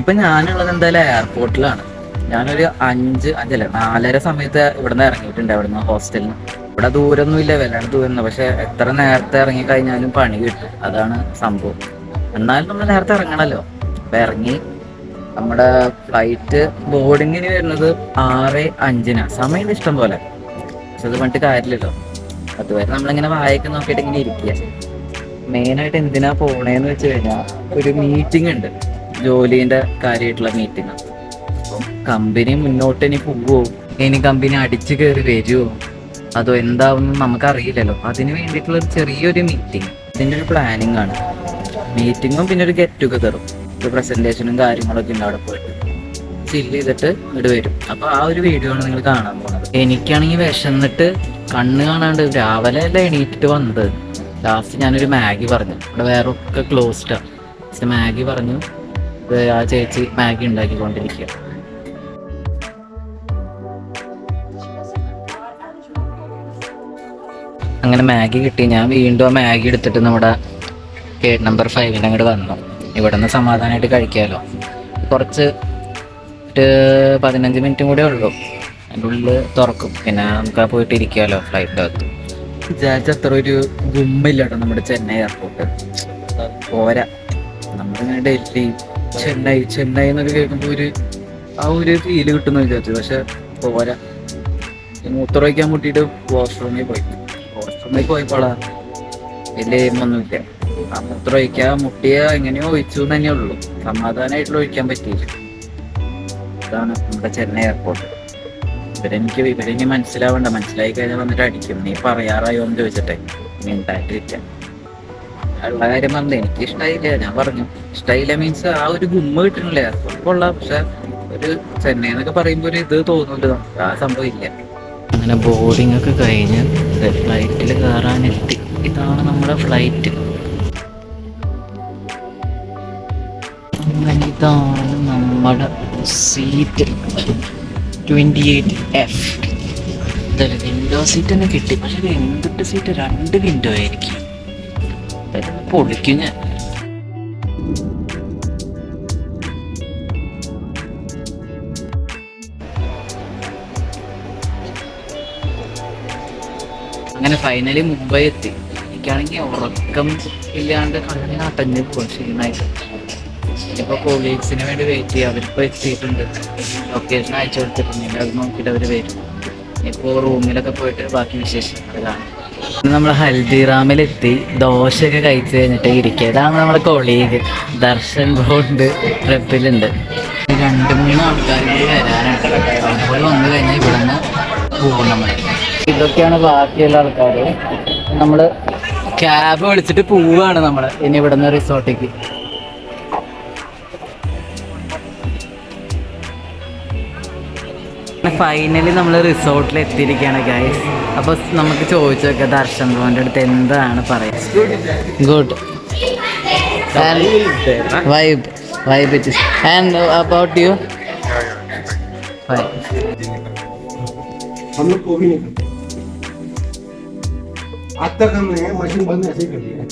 ഇപ്പൊ ഞാനുള്ളത് എന്തായാലും എയർപോർട്ടിലാണ് ഞാനൊരു അഞ്ച് അഞ്ചല്ല നാലര സമയത്ത് ഇവിടുന്ന് ഇറങ്ങിയിട്ടുണ്ട് അവിടുന്ന് ഹോസ്റ്റലിൽ ഇവിടെ ദൂരൊന്നും ഇല്ല. വല്ലാണ്ട് ദൂരം പക്ഷെ എത്ര നേരത്തെ ഇറങ്ങി കഴിഞ്ഞാലും പണി കിട്ടും. അതാണ് സംഭവം. എന്നാലും നമ്മൾ നേരത്തെ ഇറങ്ങണല്ലോ. അപ്പൊ ഇറങ്ങി നമ്മുടെ ഫ്ലൈറ്റ് ബോർഡിങ്ങിന് വരുന്നത് ആറ് അഞ്ചിനാണ് സമയം ഇഷ്ടം പോലെ. പക്ഷെ അത് പണ്ട് കാര്യമില്ലല്ലോ. അതുവരെ നമ്മളിങ്ങനെ വായിക്കാൻ നോക്കിയിട്ട് ഇങ്ങനെ ഇരിക്കുക. മെയിനായിട്ട് എന്തിനാ പോണേന്ന് വെച്ച് കഴിഞ്ഞാൽ ഒരു മീറ്റിംഗ് ഉണ്ട്. ജോലിന്റെ കാര്യമായിട്ടുള്ള മീറ്റിംഗ് അപ്പം കമ്പനി മുന്നോട്ട് ഇനി പോവോ? ഇനി കമ്പനി അടിച്ചു കയറി വരുമോ അതോ എന്താവും നമുക്കറിയില്ലല്ലോ. അതിന് വേണ്ടിയിട്ടുള്ള ഒരു ചെറിയൊരു മീറ്റിംഗ് ഇതിന്റെ ഒരു പ്ലാനിങ് ആണ്. മീറ്റിങ്ങും പിന്നെ ഒരു ഗെറ്റ് ടുഗതറും ഒരു പ്രസന്റേഷനും കാര്യങ്ങളൊക്കെ ഉണ്ട് അവിടെ പോയിട്ട്. ചില്ല് ചെയ്തിട്ട് ഇവിടെ വരും. അപ്പൊ ആ ഒരു വീഡിയോ ആണ് നിങ്ങൾ കാണാൻ പോകുന്നത് എനിക്കാണെങ്കിൽ വിശന്നിട്ട് കണ്ണ് കാണാണ്ട് രാവിലെ അല്ല എണീറ്റിട്ട് വന്നത്? ലാസ്റ്റ് ഞാനൊരു മാഗി പറഞ്ഞു. ഇവിടെ വേറെ ഒക്കെ മാഗി പറഞ്ഞു. ആ ചേച്ചി മാഗി ഉണ്ടാക്കിക്കൊണ്ടിരിക്കുക. അങ്ങനെ മാഗി കിട്ടി. ഞാൻ വീണ്ടും ആ മാഗി എടുത്തിട്ട് നമ്മുടെ ഗേറ്റ് നമ്പർ ഫൈവിന് അങ്ങോട്ട് വന്നു. ഇവിടെ നിന്ന് സമാധാനമായിട്ട് കഴിക്കാമല്ലോ കുറച്ച് ഒരു പതിനഞ്ച് മിനിറ്റും കൂടെ ഉള്ളൂ. അതിന്റെ ഉള്ളിൽ തുറക്കും. പിന്നെ നമുക്ക് പോയിട്ട് ഇരിക്കാമല്ലോ ഫ്ലൈറ്റിനകത്ത് വിചാരിച്ച അത്ര ഒരു ഗുമ്മില്ല കേട്ടോ നമ്മുടെ ചെന്നൈ എയർപോർട്ട് പോരാ. നമ്മളിങ്ങനെ ഡൽഹി ചെന്നൈ ചെന്നൈ എന്നൊക്കെ കേൾക്കുമ്പോൾ ഒരു ആ ഒരു ഫീൽ കിട്ടുന്ന വിചാരിച്ചു പക്ഷെ പോരാ. ഈ വയ്ക്കാൻ മുട്ടിയിട്ട് വാഷ്റൂമിൽ പോയി. വാഷ്റൂമിൽ പോയപ്പോളാ വലിയ എയിമൊന്നുമില്ല. ആ മൂത്രമൊഴിക്കാൻ മുട്ടിയ എങ്ങനെയോ ഒഴിച്ചു എന്ന് തന്നെ ഉള്ളൂ. സമാധാനമായിട്ട് ഒഴിക്കാൻ പറ്റിയില്ല. ഇതാണ് നമ്മുടെ ചെന്നൈ എയർപോർട്ട് ഇവരെനിക്ക് ഇവരെനിക്ക് മനസ്സിലാവണ്ട. മനസ്സിലായി കഴിഞ്ഞാൽ വന്നിട്ട് അടിക്കും. നീ പറയാറായോ എന്ന് ചോദിച്ചിട്ടെ. മിണ്ടായിട്ടിരിക്കാം ഉള്ള കാര്യം പറഞ്ഞത് എനിക്ക് ഇഷ്ടമായില്ല ഞാൻ പറഞ്ഞു. ഇഷ്ടമായില്ല മീൻസ് ആ ഒരു ഗുമ്മ കിട്ടണില്ല കൊള്ളാം. പക്ഷെ ഒരു ചെന്നൈ എന്നൊക്കെ പറയുമ്പോൾ ഒരു ഇത് തോന്നുന്നുണ്ട്. നമുക്ക് ആ സംഭവം ഇല്ല. അങ്ങനെ ബോർഡിംഗ് ഒക്കെ കഴിഞ്ഞ് ഫ്ലൈറ്റിൽ കയറാനെത്തി ഇതാണ് നമ്മുടെ ഫ്ലൈറ്റ് ഇതാണ് നമ്മുടെ seat twenty eight F window seat തന്നെ കിട്ടി. പക്ഷെ എന്തിട്ട് സീറ്റ് രണ്ട് വിൻഡോ ആയിരിക്കും. പൊളിക്കും അങ്ങനെ ഫൈനലി മുംബൈ എത്തി. എനിക്കാണെങ്കിൽ ഉറക്കം ഇല്ലാണ്ട് കണ്ണിന് അടഞ്ഞു പോകും ക്ഷീണമായിട്ട് ഇനിയിപ്പോൾ കൊളീഗ്സിന് വേണ്ടി വെയിറ്റ് ചെയ്യുക അവരിപ്പോൾ എത്തിയിട്ടുണ്ട്. ലൊക്കേഷൻ അയച്ചു കൊടുത്തിട്ടുണ്ട്. അത് നോക്കിയിട്ട് അവർ വരും. ഇപ്പോൾ റൂമിലൊക്കെ പോയിട്ട് ബാക്കി വിശേഷങ്ങൾ കാണും. നമ്മൾ ഹൽദിറാമിലെത്തി. ദോശയൊക്കെ കഴിച്ച് കഴിഞ്ഞിട്ട് ഇരിക്കുക. ഇതാണ് നമ്മുടെ കൊളീഗ് ദർശൻ ബോണ്ട് ട്രിപ്പിലുണ്ട് രണ്ട് മൂന്ന് ആൾക്കാർ കൂടി വരാനുണ്ട് അതുപോലെ വന്നു കഴിഞ്ഞാൽ ഇവിടെ നിന്ന് പോകും നമ്മൾ ഇതൊക്കെയാണ് ബാക്കിയുള്ള ആൾക്കാർ നമ്മൾ ക്യാബ് വിളിച്ചിട്ട് പോവുകയാണ് നമ്മൾ ഇനി ഇവിടെ നിന്ന് റിസോർട്ടിലേക്ക്. ഫൈനലി നമ്മൾ റിസോർട്ടിൽ എത്തിയിരിക്കുകയാണ് ഗൈസ് അപ്പോൾ നമുക്ക് ചോദിച്ചു നോക്കാം ദർശൻ ബ്രോൻ്റെ അടുത്ത് എന്താണ് പറയുക good vibe vibe it and about you हम लोग को भी नहीं करते आज तक हमने मशीन बंद ऐसे ही कर दिया है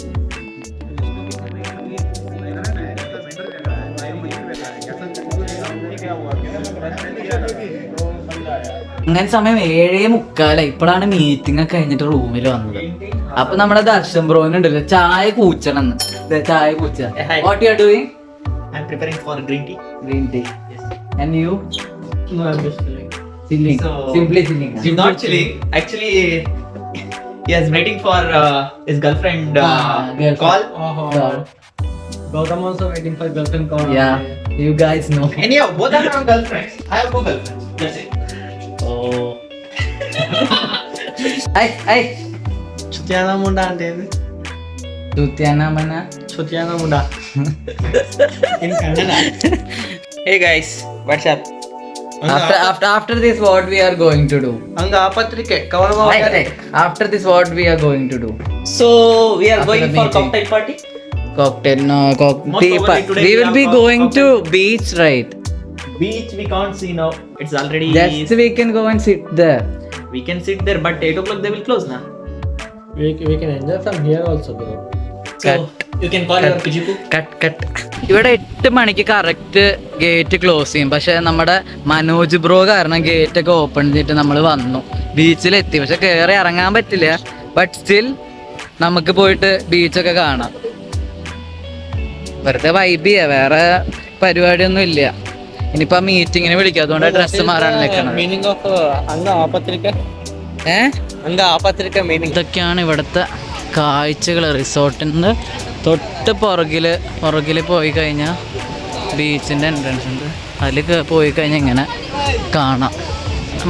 അങ്ങനെ സമയം ഏഴേ മുക്കാലായി. ഇപ്പോഴാണ് മീറ്റിംഗ് ഒക്കെ കഴിഞ്ഞിട്ട് റൂമിൽ വന്നത്. അപ്പൊ നമ്മുടെ ദർശൻ ബ്രോയിൻ ഉണ്ടല്ലോ ചായ കൂച്ചണെന്ന് ചായ കൂച്ച. That's it. Oh. Ay, ay. Chutiana Munda and Tutiana mana? Chutiana Munda. In Kannada. hey guys, what's up? After after after this, what we are going to do? ಹಂಗ ಆ ಪತ್ರಿಕೆ cover Ay, ay. After this, what we are going to do? So we are After going the for meeting. Cocktail party Cocktail, no cock. Most tea probably pa- today we we will have be cock- going to cocktail. beach, right? beach we can't see now. It's already. Just we can go and sit there. We can sit there, but eight o'clock they will close now. We, we can enjoy from here also, below. So cut. you can call cut. your Pijiku. Cut, cut. ഇവിടെ എട്ട് മണിക്ക് correct gate close ചെയ്യും പക്ഷെ നമ്മുടെ Manoj bro കാരണം gate ഒക്കെ open ചെയ്തിട്ട് നമ്മൾ വന്നു ബീച്ചിലെത്തി പക്ഷെ കയറി ഇറങ്ങാൻ പറ്റില്ല ബട്ട് സ്റ്റിൽ നമുക്ക് പോയിട്ട് ബീച്ചൊക്കെ കാണാം വെറുതെ വൈബ് ചെയ്യാം വേറെ പരിപാടിയൊന്നും ഇല്ല ഇനിയിപ്പോ മീറ്റിങ്ങിന് വിളിക്കും. അതുകൊണ്ട് ഡ്രസ്സ് മാറാൻ മീനിങ് ഓഫ് ആപത്രിക ആപത്രിക മീനിങ്. ഇതൊക്കെയാണ് ഇവിടുത്തെ കാഴ്ചകൾ റിസോർട്ടിന്റെ തൊട്ട് പുറകിൽ പുറകിൽ പോയി കഴിഞ്ഞാൽ ബീച്ചിന്റെ എൻട്രൻസ് ഉണ്ട്. അതിൽ പോയി കഴിഞ്ഞാൽ ഇങ്ങനെ കാണാം.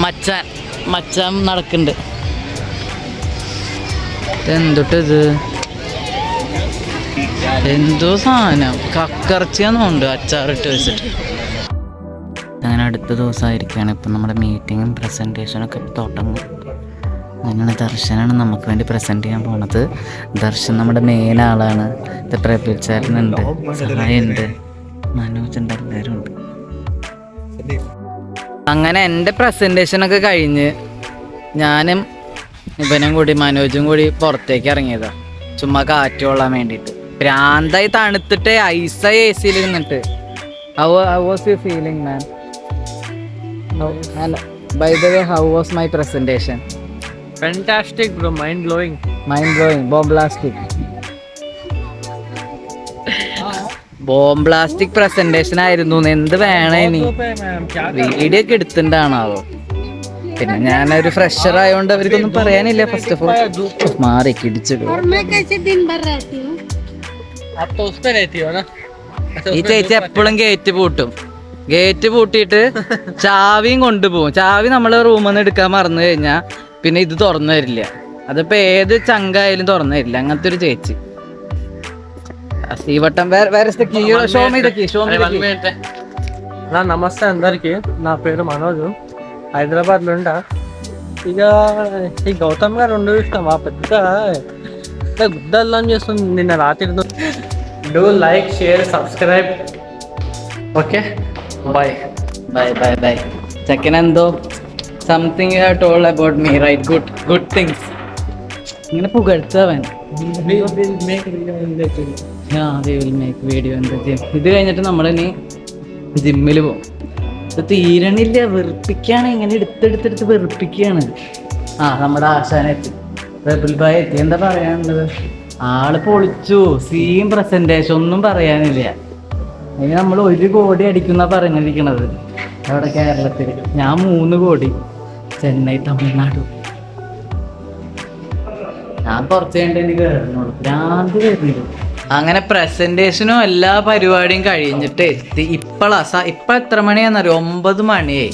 മച്ചാൻ മച്ചാൻ നടക്കുന്നുണ്ട്. എന്തൊട്ടിത് എന്തോ സാധനം. കക്കറച്ചിയാന്നുണ്ട് അച്ചാറിട്ട് വെച്ചിട്ട്. അടുത്ത ദിവസമായിരിക്കുകയാണ് ഇപ്പം നമ്മുടെ മീറ്റിങ്ങും പ്രസന്റേഷനൊക്കെ തുടങ്ങും അങ്ങനെ ദർശനാണ് നമുക്ക് വേണ്ടി പ്രസന്റ് ചെയ്യാൻ പോണത്. ദർശൻ നമ്മുടെ മെയിൻ ആളാണ്. ഇത് സഹായുണ്ട്. മനോജ് ഉണ്ട് ഉണ്ട്. അങ്ങനെ എന്റെ പ്രസന്റേഷനൊക്കെ കഴിഞ്ഞ് ഞാനും ഇവനും കൂടി മനോജും കൂടി പുറത്തേക്ക് ഇറങ്ങിയതാ. ചുമ്മാ കാറ്റ് കൊള്ളാൻ വേണ്ടിയിട്ട്. ഭ്രാന്തായി തണുത്തിട്ട് ഐസായി എ സിയിൽ ഇരുന്നിട്ട്. How was you feeling man Oh, and by the way, how was my presentation? Fantastic, bro. Mind blowing. Mind blowing. Bomb presentation ആയിരുന്നു. എന്ത് വേണേ നീ വീഡിയോ ഒക്കെ എടുത്തിണ്ടാണാവോ പിന്നെ ഞാനൊരു ഫ്രഷർ ആയതുകൊണ്ട് അവർക്കൊന്നും പറയാനില്ല. ഫസ്റ്റ് ഓഫ് ഓൾ മാറി കിടിച്ചു ഈ ചേച്ചി എപ്പോഴും ഗേറ്റ് പൂട്ടും. ഗേറ്റ് പൂട്ടിയിട്ട് ചാവിയും കൊണ്ടുപോകും ചാവി നമ്മൾ റൂമിൽ നിന്ന് എടുക്കാൻ മറന്നു കഴിഞ്ഞാൽ പിന്നെ ഇത് തുറന്നു തരില്ല അതിപ്പോ ഏത് ചങ്കായാലും തുറന്നു തരില്ല അങ്ങനത്തെ ഒരു ചേച്ചി സീവട്ടം വേറെ വേറെ show me key show me one minute నా నమస్తే అందరికి నా పేరు మనోజ్ హైదరాబాద్లో ఉంటా ఇక ఈ గౌతమ్ గారు రెండు ఇష్టం ఆ పెద్ద పెద్ద గుద్దల్లం చేస్తుంది నిన్న రాత్రి do like share subscribe okay boy bye bye bye ചെക്കൻ എന്തോ something you have told about me right good good things ഇങ്ങനെ പുകഴ്ത്തവൻ മേക്ക് വീഡിയോ ഇത് കഴിഞ്ഞിട്ട് നമ്മളിനി ജിമ്മിൽ പോകും ഇത് തീരണില്ല വെറുപ്പിക്കാണ്. ഇങ്ങനെ എടുത്തെടുത്തെടുത്ത് വെറുപ്പിക്കുകയാണ്. ആ നമ്മുടെ ആശാനെത്തി റബിൾ ബായ് എത്തി. എന്താ പറയാനുള്ളത്? ആൾ പൊളിച്ചു. സീം പ്രസന്റേഷൻ ഒന്നും പറയാനില്ല. ഇനി നമ്മൾ ഒരു കോടി അടിക്കുന്ന പറഞ്ഞിരിക്കണത് അവിടെ കേരളത്തിൽ. ഞാൻ മൂന്ന് കോടി. ചെന്നൈ തമിഴ്നാട്. ഞാൻ കുറച്ച് കഴിഞ്ഞിട്ട് അങ്ങനെ പ്രസന്റേഷനും എല്ലാ പരിപാടിയും കഴിഞ്ഞിട്ട് ഇപ്പോഴാ ഇപ്പൊ എത്ര മണിയാന്നറിയോ? ഒമ്പത് മണിയായി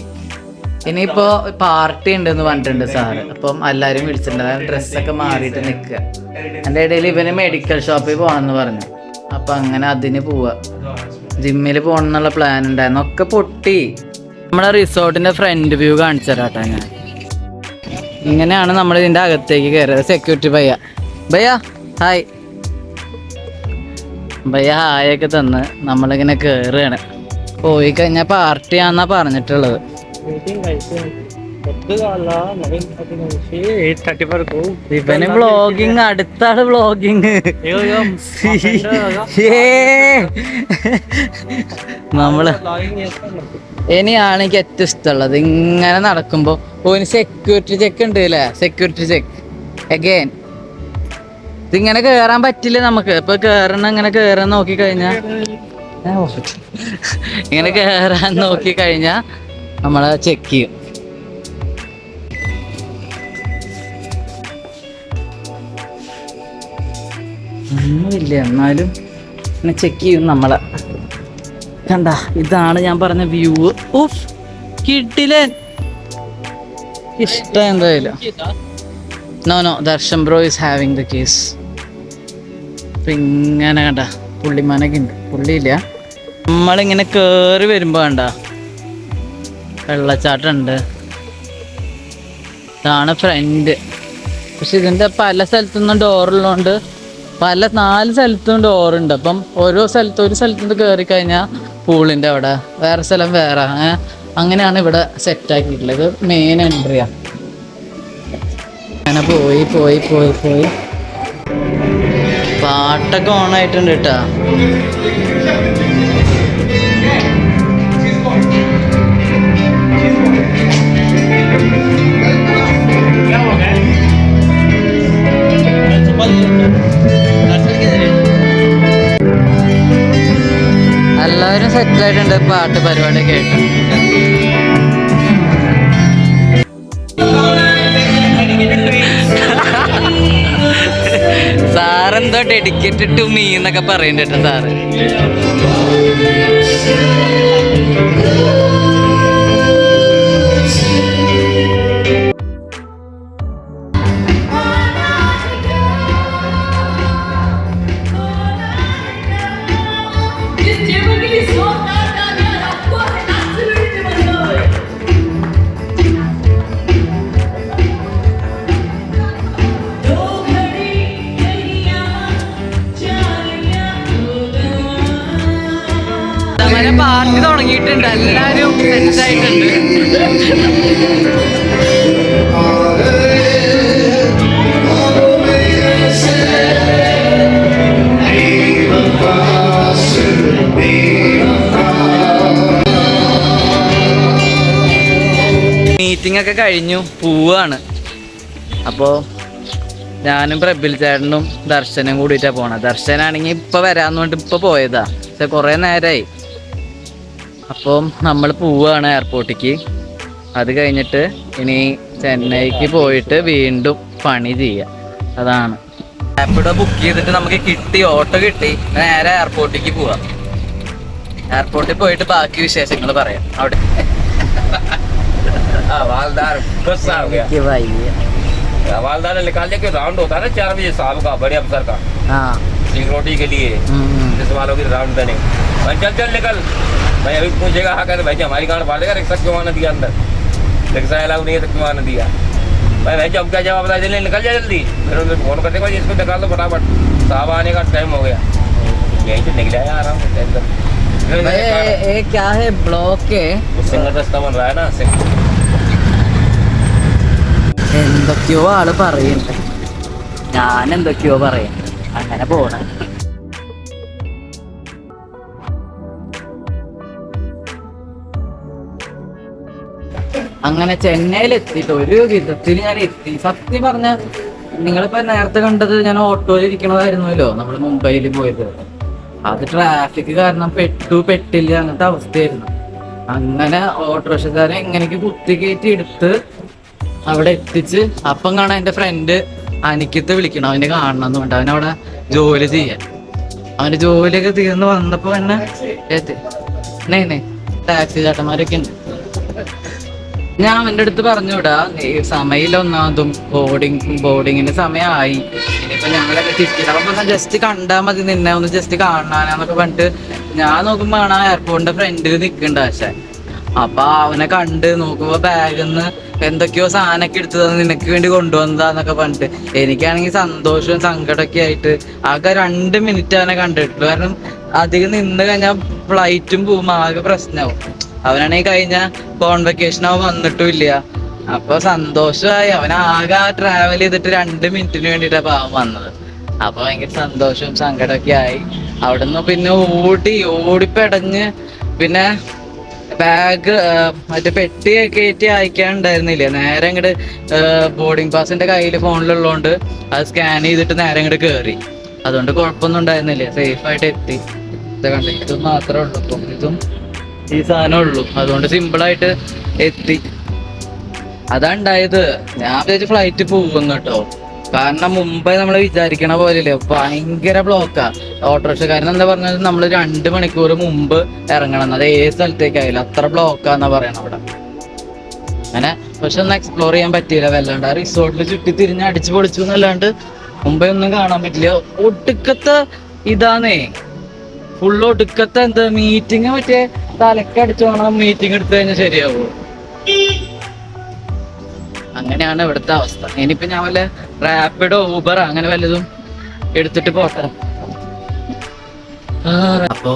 ഇനിയിപ്പോ പാർട്ടി ഉണ്ടെന്ന് പറഞ്ഞിട്ടുണ്ട് സാറ്. അപ്പം എല്ലാരും വിളിച്ചിട്ടുണ്ട്. ഡ്രസ്സൊക്കെ മാറിയിട്ട് നിൽക്കുക. എന്റെ ഇടയിൽ ഇവന് മെഡിക്കൽ ഷോപ്പിൽ പോകണമെന്ന് പറഞ്ഞു. അപ്പൊ അങ്ങനെ അതിന് പോവാ. ജിമ്മിൽ പോകണം എന്നുള്ള പ്ലാൻ ഉണ്ടായിരുന്നു. ഒക്കെ പൊട്ടി. നമ്മളെ റിസോർട്ടിന്റെ ഫ്രണ്ട് വ്യൂ കാണിച്ചു തരാട്ടോ ഞാൻ. ഇങ്ങനെയാണ് നമ്മൾ ഇതിന്റെ അകത്തേക്ക് കയറിയത് സെക്യൂരിറ്റി ഭയ്യ ഭയ്യ ഹായ് ഭയ്യ ഹായൊക്കെ തന്ന് നമ്മളിങ്ങനെ കയറുകയാണ് പോയി കഴിഞ്ഞാൽ പാർട്ടിയാന്നാ പറഞ്ഞിട്ടുള്ളത്. പൊട്ടുകാല എയ്റ്റ് അടുത്താണ് ബ്ലോഗിങ് നമ്മൾ ഇനിയാണെനിക്ക് ഏറ്റവും ഇഷ്ടമുള്ളത്. ഇങ്ങനെ നടക്കുമ്പോ ഓന് സെക്യൂരിറ്റി ചെക്ക് ഉണ്ട് അല്ലേ സെക്യൂരിറ്റി ചെക്ക് അഗൈൻ ഇതിങ്ങനെ കേറാൻ പറ്റില്ല നമുക്ക്. ഇപ്പൊ കേറണ ഇങ്ങനെ കേറാൻ നോക്കി കഴിഞ്ഞാ ഇങ്ങനെ കേറാൻ നോക്കി കഴിഞ്ഞാ നമ്മളെ ചെക്ക് ചെയ്യും. ഒന്നുമില്ല എന്നാലും ഇങ്ങനെ ചെക്ക് ചെയ്യും നമ്മളെ. കണ്ട ഇതാണ് ഞാൻ പറഞ്ഞ വ്യൂ ഉഫ് കിട്ടിലൻ ഇഷ്ടം എന്തായാലും. No no Darshan bro is having the case അപ്പം ഇങ്ങനെ കണ്ട പുള്ളിമാനൊക്കെ ഉണ്ട്. പുള്ളിയില്ല. നമ്മളിങ്ങനെ കയറി വരുമ്പോ കണ്ട വെള്ളച്ചാട്ടുണ്ട്. ഇതാണ് ഫ്രണ്ട് പക്ഷെ ഇതിന്റെ പല സ്ഥലത്തുനിന്നും ഡോറുള്ളതുകൊണ്ട് പല നാല് സ്ഥലത്തും ഡോറുണ്ട് അപ്പം ഓരോ സ്ഥലത്ത് ഒരു സ്ഥലത്ത് നിന്ന് കയറി കഴിഞ്ഞാൽ പൂളിന്റെ അവിടെ. വേറെ സ്ഥലം വേറെ. അങ്ങനെയാണ് ഇവിടെ സെറ്റ് ആക്കിയിട്ടുള്ളത്. മെയിൻ എൻട്രിയാണ് അങ്ങനെ പോയി പോയി പോയി പോയി. പാട്ടൊക്കെ ഓണായിട്ടുണ്ട് കേട്ടാ. എല്ലാവരും സെറ്റ് ആയിട്ടുണ്ട്. പാട്ട് പരിപാടിയൊക്കെ ആയിട്ട്. സാറെന്തോ ഡെഡിക്കേറ്റഡ് ടു മീ എന്നൊക്കെ പറയുന്നുണ്ട് സാറ്. പാർട്ടി തുടങ്ങിയിട്ടുണ്ട്. എല്ലാവരും സെറ്റ് ആയിട്ടുണ്ട്. മീറ്റിംഗ് ഒക്കെ കഴിഞ്ഞു പോവാണ്. അപ്പോ ഞാനും പ്രബിൽ ചേട്ടനും ദർശനും കൂടിയിട്ടാണ് പോണത് ദർശനാണെങ്കിൽ ഇപ്പൊ വരാന്ന് പറഞ്ഞിട്ട് ഇപ്പൊ പോയതാ. പക്ഷെ കുറേ നേരമായി അപ്പം നമ്മൾ പോവാണ് എയർപോർട്ടിക്ക് അത് കഴിഞ്ഞിട്ട് ഇനി ചെന്നൈക്ക് പോയിട്ട് വീണ്ടും പണി ചെയ്യാം അതാണ് റാപ്പിഡോ ബുക്ക് ചെയ്തിട്ട് നമുക്ക് കിട്ടി ഓട്ടോ കിട്ടി നേരെ എയർപോർട്ടിക്ക് പോവാം എയർപോർട്ടിൽ പോയിട്ട് ബാക്കി വിശേഷങ്ങൾ പറയാം അവിടെ हवालदार गुस्सा हो गया എനിക്ക് വയ്യ हवालदार ने निकाल दिया कि राउंड होता है ना चार बजे शाम का बड़े अफसर का ആ सिक्योरिटी के लिए ഉം, ഉം. पुलिस वालों की राउंड देने भाई चल चल निकल भाई अभी पूछेगा हाँ कहते भाई जी हमारी गाड़ फाड़ देगा रिक्शा क्यों आने दिया अंदर रिक्शा अलाउ नहीं है तो क्यों आने दिया भाई भाई जब क्या जवाब बता जल्दी निकल जाए जल्दी फिर उन्हें फोन करते भाई इसको निकाल दो फटाफट साहब आने का टाइम हो गया यहीं से निकला है आराम से टेंशन फिर भाई, मैंने कहा, ये- ये क्या है ब्लॉक है वो सिंगल रास्ता बन रहा है ना सिंगल എന്തൊക്കെയോ ആള് പറയുന്നുണ്ട് ഞാൻ എന്തൊക്കെയോ പറയുന്നുണ്ട് അങ്ങനെ പോണ അങ്ങനെ ചെന്നൈയിൽ എത്തിയിട്ട് ഒരു വിധത്തിൽ ഞാൻ എത്തി. സത്യം പറഞ്ഞ നിങ്ങളിപ്പോ നേരത്തെ കണ്ടത് ഞാൻ ഓട്ടോയിൽ ഇരിക്കണതായിരുന്നല്ലോ നമ്മൾ മുംബൈയിൽ പോയത്. അത് ട്രാഫിക് കാരണം പെട്ടു പെട്ടില്ല അങ്ങനത്തെ അവസ്ഥയായിരുന്നു. അങ്ങനെ ഓട്ടോറിക്ഷക്കാരെ എങ്ങനെയൊക്കെ കുത്തി കയറ്റി എടുത്ത് അവിടെ എത്തിച്ച് അപ്പം കാണാൻ എന്റെ ഫ്രണ്ട് അനിക്കത്ത് വിളിക്കണം. അവനെ കാണണം എന്ന് പറഞ്ഞു അവനവിടെ ജോലി ചെയ്യാൻ. അവന്റെ ജോലിയൊക്കെ തീർന്ന് വന്നപ്പോ തന്നെ ടാക്സി ചേട്ടന്മാരൊക്കെ ഉണ്ട്. ഞാൻ അവന്റെ അടുത്ത് പറഞ്ഞുവിടാ സമയമില്ല ഒന്നാമതും ബോർഡിങ് ബോർഡിങ്ങിന്റെ സമയമായി. ഇനിയിപ്പോ ഞങ്ങളൊക്കെ തിരിച്ചിട്ട് ജസ്റ്റ് കണ്ടാ മതി നിന്നെ ഒന്ന് ജസ്റ്റ് കാണാനാന്നൊക്കെ പറഞ്ഞിട്ട് ഞാൻ നോക്കുമ്പോ ആണ് എയർപോർട്ടിന്റെ ഫ്രണ്ടിൽ നിൽക്കണ്ട പക്ഷെ അപ്പൊ അവനെ കണ്ട് നോക്കുമ്പോ ബാഗിൽ നിന്ന് എന്തൊക്കെയോ സാധനമൊക്കെ എടുത്തു തന്നെ നിനക്ക് വേണ്ടി കൊണ്ടുവന്നതാന്നൊക്കെ പറഞ്ഞിട്ട്. എനിക്കാണെങ്കിൽ സന്തോഷവും സങ്കടമൊക്കെ ആയിട്ട് ആകെ രണ്ട് മിനിറ്റ് അവനെ കണ്ടിട്ടുള്ളൂ. കാരണം അധികം നിന്ന് കഴിഞ്ഞാൽ ഫ്ലൈറ്റും പോകും ആകെ പ്രശ്നമാവും. അവനാണെങ്കിൽ കഴിഞ്ഞ കോൺവെക്കേഷൻ അവൻ വന്നിട്ടും ഇല്ല അപ്പൊ സന്തോഷമായി. അവൻ ആകെ ട്രാവൽ ചെയ്തിട്ട് രണ്ട് മിനിറ്റിന് വേണ്ടിട്ടാ പാവം വന്നത്. അപ്പൊ ഭയങ്കര സന്തോഷവും സങ്കടമൊക്കെ ആയി. അവിടുന്ന് പിന്നെ ഓടി ഓടിപ്പടഞ്ഞ് പിന്നെ ബാഗ് മറ്റേ പെട്ടി കയറ്റി അയക്കാനുണ്ടായിരുന്നില്ല? നേരെ അങ്ങോട്ട് ബോർഡിംഗ് പാസിന്റെ കയ്യിൽ ഫോണിലുള്ളതുകൊണ്ട് അത് സ്കാൻ ചെയ്തിട്ട് നേരെ അങ്ങോട്ട് കയറി അതുകൊണ്ട് കുഴപ്പമൊന്നും ഉണ്ടായിരുന്നില്ല. സേഫ് ആയിട്ട് എത്തി. ഇത് കണ്ടേ ഇതും മാത്രമേ ഉള്ളൂ. ഇതും ഈ സാധനം ഉള്ളൂ. അതുകൊണ്ട് സിമ്പിൾ ആയിട്ട് എത്തി. അതാ ഉണ്ടായത് ഞാൻ വിചാരിച്ചു ഫ്ലൈറ്റ് പോകും കേട്ടോ. കാരണം മുമ്പേ നമ്മൾ വിചാരിക്കണ പോലെയല്ലേ ഭയങ്കര ബ്ലോക്കാ ഓട്ടോറിക്ഷക്കാരൻ എന്താ പറഞ്ഞത്? നമ്മൾ രണ്ട് മണിക്കൂർ മുമ്പ് ഇറങ്ങണം. അത് ഏത് സ്ഥലത്തേക്കായാലും അത്ര ബ്ലോക്കാന്നാ പറയണ അവിടെ. അങ്ങനെ പക്ഷെ ഒന്ന് എക്സ്പ്ലോർ ചെയ്യാൻ പറ്റിയില്ല. വല്ലാണ്ട് ആ റിസോർട്ടിൽ ചുറ്റി തിരിഞ്ഞ് അടിച്ചു പൊളിച്ചു എന്നല്ലാണ്ട് മുമ്പേ ഒന്നും കാണാൻ പറ്റില്ല. ഒടുക്കത്തെ ഇതാന്നേ. ഫുള്ള് ഒടുക്കത്തെ എന്താ മീറ്റിംഗ് മറ്റേ തലക്കടിച്ചു വേണം മീറ്റിംഗ് എടുത്തു കഴിഞ്ഞാൽ ശരിയാവൂ? അങ്ങനെയാണ് ഇവിടുത്തെ അവസ്ഥ. ഇനിയിപ്പോ ഞാൻ വല്ല റാപ്പിഡോ ഊബർ അങ്ങനെ വല്ലതും എടുത്തിട്ട് പോട്ടെ. അപ്പോ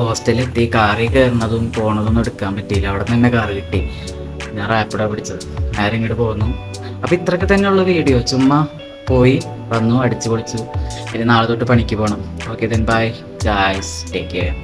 ഹോസ്റ്റലിൽ എത്തി. കാറിൽ കയറുന്നതും പോണതൊന്നും എടുക്കാൻ പറ്റിയില്ല. അവിടെ നിന്ന് തന്നെ കാറ് കിട്ടി. ഞാൻ റാപ്പിഡോ പിടിച്ചത്. നേരെ ഇങ്ങോട്ട് പോന്നു. അപ്പൊ ഇത്രയൊക്കെ തന്നെയുള്ള വീഡിയോ ചുമ്മാ പോയി വന്നു അടിച്ചു പൊളിച്ചു. ഇനി നാളെ തൊട്ട് പണിക്ക് പോകണം okay then bye guys take care